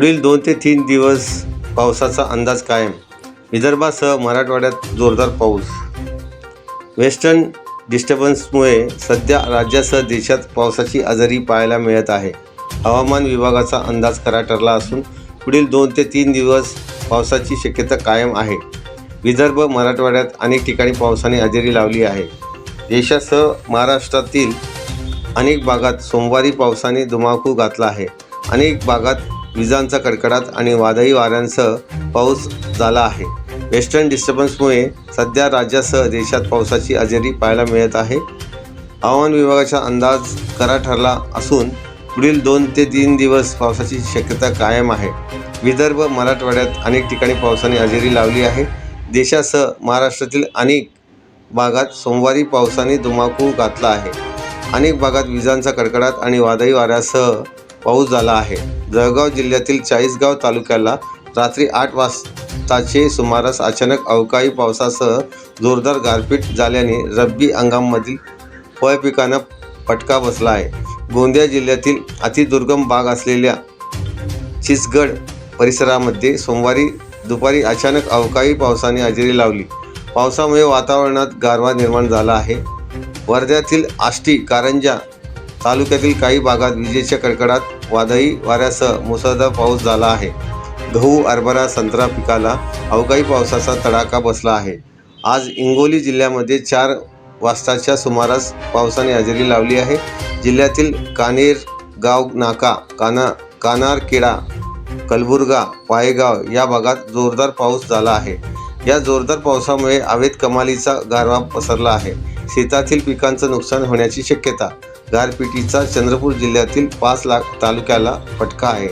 पुढील दोन ते तीन दिवस पावसाचा अंदाज कायम. विदर्भासह मराठवाड्यात जोरदार पाऊस. वेस्टर्न डिस्टर्बन्समुळे सध्या राज्यासह देशात पावसाची आजारी पाहायला मिळत आहे. हवामान विभागाचा अंदाज खरा ठरला असून पुढील दोन ते तीन दिवस पावसाची शक्यता कायम आहे. विदर्भ मराठवाड्यात अनेक ठिकाणी पावसाने हजेरी लावली आहे. देशासह महाराष्ट्रातील अनेक भागात सोमवारी पावसाने धुमाकूळ घातला आहे. अनेक भागात विजांचा कडकडाट आणि वादळी वाऱ्यांसह पाऊस झाला आहे. वेस्टर्न डिस्टर्बन्समुळे सध्या राज्यासह देशात पावसाची हजेरी पाहायला मिळत आहे. हवामान विभागाचा अंदाज खरा ठरला असून पुढील दोन ते तीन दिवस पावसाची शक्यता कायम आहे. विदर्भ मराठवाड्यात अनेक ठिकाणी पावसाने हजेरी लावली आहे. देशासह महाराष्ट्रातील अनेक भागात सोमवारी पावसाने धुमाकूळ घातला आहे. अनेक भागात विजांचा कडकडाट आणि वादळी वाऱ्यासह पाऊस झाला आहे. जळगाव जिल्ह्यातील चाळीसगाव तालुक्याला रात्री आठ वाजताचे सुमारास अचानक अवकाळी पावसासह जोरदार गारपीट झाल्याने रब्बी हंगामामधील फळपिकांना फटका बसला आहे. गोंदिया जिल्ह्यातील अतिदुर्गम भाग असलेल्या चिसगड परिसरामध्ये सोमवारी दुपारी अचानक अवकाळी पावसाने हजेरी लावली. पावसामुळे वातावरणात गारवा निर्माण झाला आहे. वर्ध्यातील आष्टी कारंजा तालुक्यातील काही भागात विजेच्या कडकडात वादळी वाऱ्यासह मुसळधार पाऊस झाला आहे. गहू हरभरा संत्रा पिकाला अवकाळी पावसाचा तडाखा बसला आहे. आज हिंगोली जिल्ह्यामध्ये चार वाजताच्या सुमारास पावसाने हजेरी लावली आहे. जिल्ह्यातील कानेर गाव नाका काना कानारखेडा कलबुर्गा पायगाव या भागात जोरदार पाऊस झाला आहे. या जोरदार पावसामुळे अवैध कमालीचा गारवा पसरला आहे. शेतातील पिकांचं नुकसान होण्याची शक्यता गारपिटीचा चंद्रपूर जिल्ह्यातील पाच लाख तालुक्याला फटका आहे.